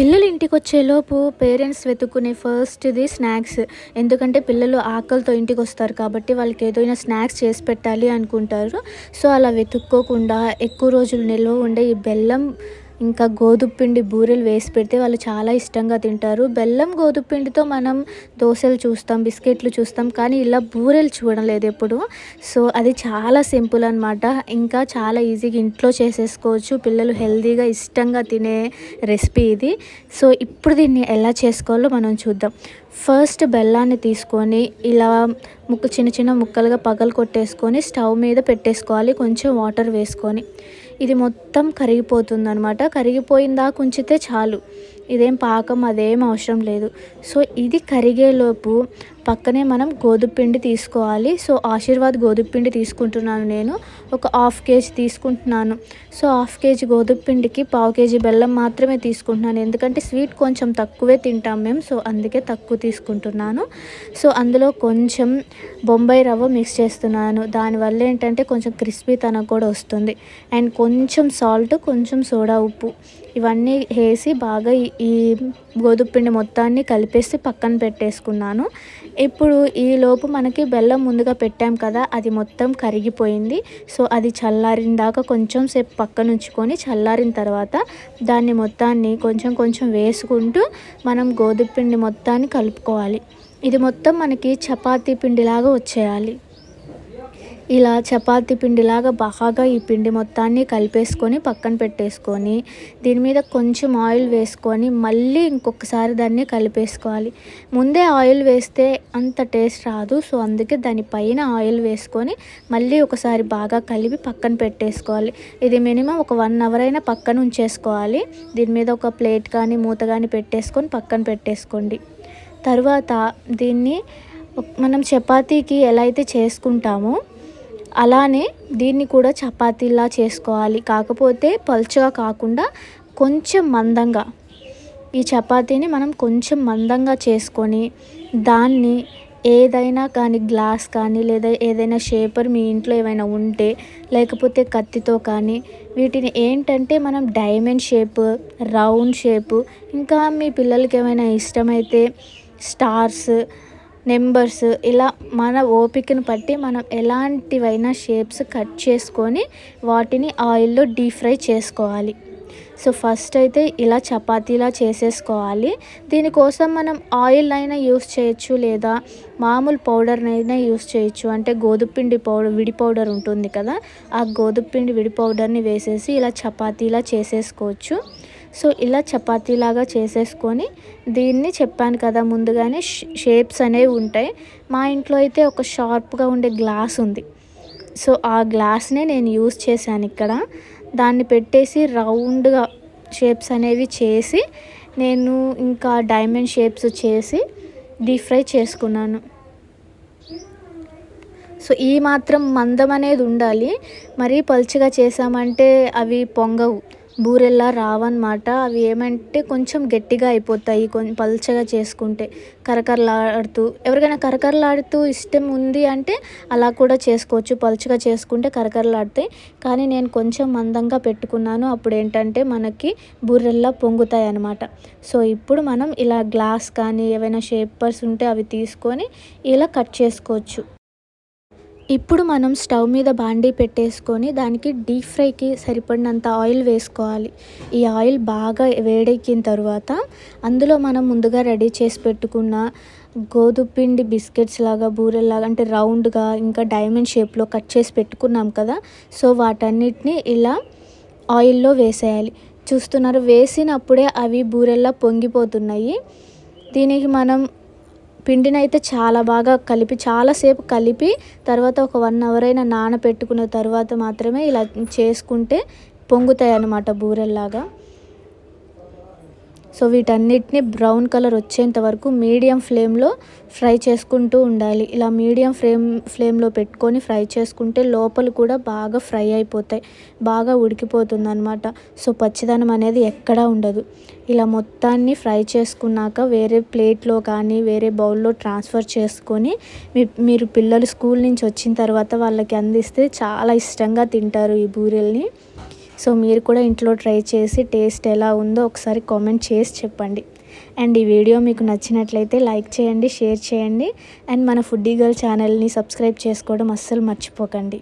పిల్లలు ఇంటికి వచ్చేలోపు పేరెంట్స్ వెతుక్కునే ఫస్ట్ది స్నాక్స్ ఎందుకంటే పిల్లలు ఆకలితో ఇంటికి వస్తారు కాబట్టి వాళ్ళకి ఏదైనా స్నాక్స్ చేసి పెట్టాలి అనుకుంటారు. సో అలా వెతుక్కోకుండా ఎక్కువ రోజులు నిల్వ ఉండే ఈ బెల్లం ఇంకా గోధుమ పిండి బూరెలు వేసి పెడితే వాళ్ళు చాలా ఇష్టంగా తింటారు. బెల్లం గోధుమ పిండితో మనం దోశలు చూస్తాం బిస్కెట్లు చూస్తాం కానీ ఇలా బూరెలు చూడలేదు ఎప్పుడు. సో అది చాలా సింపుల్ అనమాట ఇంకా చాలా ఈజీగా ఇంట్లో చేసేసుకోవచ్చు. పిల్లలు హెల్తీగా ఇష్టంగా తినే రెసిపీ ఇది. సో ఇప్పుడు దీన్ని ఎలా చేసుకోవాలో మనం చూద్దాం. ఫస్ట్ బెల్లాన్ని తీసుకొని ఇలా ముక్క చిన్న చిన్న ముక్కలుగా పగలు కొట్టేసుకొని స్టవ్ మీద పెట్టేసుకోవాలి కొంచెం వాటర్ వేసుకొని. ఇది మొత్తం కరిగిపోతుంది అనమాట కరిగిపోయిన దాకా ఉంచితే చాలు. ఇదేం పాకం అదేం అవసరం లేదు. సో ఇది కరిగేలోపు పక్కనే మనం గోధుమ పిండి తీసుకోవాలి. సో ఆశీర్వాద్ గోధుమ పిండి తీసుకుంటున్నాను నేను. ఒక హాఫ్ కేజీ తీసుకుంటున్నాను. సో హాఫ్ కేజీ గోధుమ పిండికి పావు కేజీ బెల్లం మాత్రమే తీసుకుంటున్నాను. ఎందుకంటే స్వీట్ కొంచెం తక్కువే తింటాం మేము. సో అందుకే తక్కువ తీసుకుంటున్నాను. సో అందులో కొంచెం బొంబాయి రవ్వ మిక్స్ చేస్తున్నాను. దానివల్ల ఏంటంటే కొంచెం క్రిస్పీతనం కూడా వస్తుంది. అండ్ కొంచెం సాల్ట్ కొంచెం సోడా ఉప్పు. ఇవన్నీ వేసి బాగా ఈ గోధుమ పిండి మొత్తాన్ని కలిపేసి పక్కన పెట్టేసుకున్నాను. ఇప్పుడు ఈలోపు మనకి బెల్లం ముందుగా పెట్టాం కదా అది మొత్తం కరిగిపోయింది. సో అది చల్లారిన దాకా కొంచెం సేపు పక్కన ఉంచుకొని చల్లారిన తర్వాత దాన్ని మొత్తాన్ని కొంచెం కొంచెం వేసుకుంటూ మనం గోధుమ పిండి మొత్తాన్ని కలుపుకోవాలి. ఇది మొత్తం మనకి చపాతీ పిండిలాగా వచ్చేయాలి. ఇలా చపాతీ పిండిలాగా బాగా ఈ పిండి మొత్తాన్ని కలిపేసుకొని పక్కన పెట్టేసుకొని దీని మీద కొంచెం ఆయిల్ వేసుకొని మళ్ళీ ఇంకొకసారి దాన్ని కలిపేసుకోవాలి. ముందే ఆయిల్ వేస్తే అంత టేస్ట్ రాదు సో అందుకే దానిపైన ఆయిల్ వేసుకొని మళ్ళీ ఒకసారి బాగా కలిపి పక్కన పెట్టేసుకోవాలి. ఇది మినిమం ఒక వన్ అవర్ అయినా పక్కన ఉంచేసుకోవాలి. దీని మీద ఒక ప్లేట్ కానీ మూత కానీ పెట్టేసుకొని పక్కన పెట్టేసుకోండి. తర్వాత దీన్ని మనం చపాతీకి ఎలా అయితే చేసుకుంటామో అలానే దీన్ని కూడా చపాతీలా చేసుకోవాలి. కాకపోతే పలుచగా కాకుండా కొంచెం మందంగా. ఈ చపాతీని మనం కొంచెం మందంగా చేసుకొని దాన్ని ఏదైనా కానీ గ్లాస్ కానీ లేదా ఏదైనా షేపర్ మీ ఇంట్లో ఏమైనా ఉంటే లేకపోతే కత్తితో కానీ వీటిని ఏంటంటే మనం డైమండ్ షేప్ రౌండ్ షేపు ఇంకా మీ పిల్లలకి ఏమైనా ఇష్టమైతే స్టార్స్ నెంబర్స్ ఇలా మన ఓపికను బట్టి మనం ఎలాంటివైనా షేప్స్ కట్ చేసుకొని వాటిని ఆయిల్లో డీప్ ఫ్రై చేసుకోవాలి. సో ఫస్ట్ అయితే ఇలా చపాతీలా చేసేసుకోవాలి. దీనికోసం మనం ఆయిల్ అయినా యూస్ చేయొచ్చు లేదా మామూలు పౌడర్నైనా యూస్ చేయొచ్చు. అంటే గోధుమపిండి పౌడర్ విడి పౌడర్ ఉంటుంది కదా ఆ గోధుమపిండి విడి పౌడర్ని వేసేసి ఇలా చపాతీలా చేసేసుకోవచ్చు. సో ఇలా చపాతీలాగా చేసేసుకొని దీన్ని చెప్పాను కదా ముందుగానే షేప్స్ అనేవి ఉంటాయి. మా ఇంట్లో అయితే ఒక షార్ప్గా ఉండే గ్లాస్ ఉంది. సో ఆ గ్లాస్నే నేను యూస్ చేశాను ఇక్కడ. దాన్ని పెట్టేసి రౌండ్గా షేప్స్ అనేవి చేసి నేను ఇంకా డైమండ్ షేప్స్ చేసి డీప్ ఫ్రై చేసుకున్నాను. సో ఈ మాత్రం మందం అనేది ఉండాలి. మరీ పలుచగా చేసామంటే అవి పొంగవు. బూరెల్లా రావన్నమాట అవి ఏమంటే కొంచెం గట్టిగా అయిపోతాయి కొంచెం పల్చగా చేసుకుంటే కరకరలాడుతూ. ఎవరికైనా కరకరలాడుతూ ఇష్టం ఉంది అంటే అలా కూడా చేసుకోవచ్చు. పలుచగా చేసుకుంటే కరకరలాడతాయి. కానీ నేను కొంచెం మందంగా పెట్టుకున్నాను. అప్పుడు ఏంటంటే మనకి బూరెల్లా పొంగుతాయి అన్నమాట సో ఇప్పుడు మనం ఇలా గ్లాస్ కానీ ఏవైనా షేపర్స్ ఉంటే అవి తీసుకొని ఇలా కట్ చేసుకోవచ్చు. ఇప్పుడు మనం స్టవ్ మీద బాండీ పెట్టేసుకొని దానికి డీప్ ఫ్రైకి సరిపడినంత ఆయిల్ వేసుకోవాలి. ఈ ఆయిల్ బాగా వేడెక్కిన తర్వాత అందులో మనం ముందుగా రెడీ చేసి పెట్టుకున్న గోధుమ పిండి బిస్కెట్స్ లాగా బూరెల్లాగా అంటే రౌండ్గా ఇంకా డైమండ్ షేప్లో కట్ చేసి పెట్టుకున్నాం కదా. సో వాటన్నిటిని ఇలా ఆయిల్లో వేసేయాలి. చూస్తున్నారు వేసినప్పుడే అవి బూరెల్లా పొంగిపోతున్నాయి. దీనికి మనం పిండిని అయితే చాలా బాగా కలిపి చాలాసేపు కలిపి తర్వాత ఒక వన్ అవర్ అయినా నానబెట్టుకున్న తర్వాత మాత్రమే ఇలా చేసుకుంటే పొంగుతాయి అన్నమాట బూరెల్లాగా. సో వీటన్నిటిని బ్రౌన్ కలర్ వచ్చేంత వరకు మీడియం ఫ్లేమ్లో ఫ్రై చేసుకుంటూ ఉండాలి. ఇలా మీడియం ఫ్లేమ్ ఫ్లేమ్లో పెట్టుకొని ఫ్రై చేసుకుంటే లోపల కూడా బాగా ఫ్రై అయిపోతాయి. బాగా ఉడికిపోతుంది అనమాట సో పచ్చిదనం అనేది ఎక్కడా ఉండదు. ఇలా మొత్తాన్ని ఫ్రై చేసుకున్నాక వేరే ప్లేట్లో కానీ వేరే బౌల్లో ట్రాన్స్ఫర్ చేసుకొని మీ మీరు పిల్లలు స్కూల్ నుంచి వచ్చిన తర్వాత వాళ్ళకి అందిస్తే చాలా ఇష్టంగా తింటారు ఈ బూరెల్ని. సో మీరు కూడా ఇంట్లో ట్రై చేసి టేస్ట్ ఎలా ఉందో ఒకసారి కామెంట్ చేసి చెప్పండి. అండ్ ఈ వీడియో మీకు నచ్చినట్లయితే లైక్ చేయండి షేర్ చేయండి. అండ్ మన ఫుడ్డీ గర్ల్ ఛానల్ని సబ్స్క్రైబ్ చేసుకోవడం అస్సలు మర్చిపోకండి.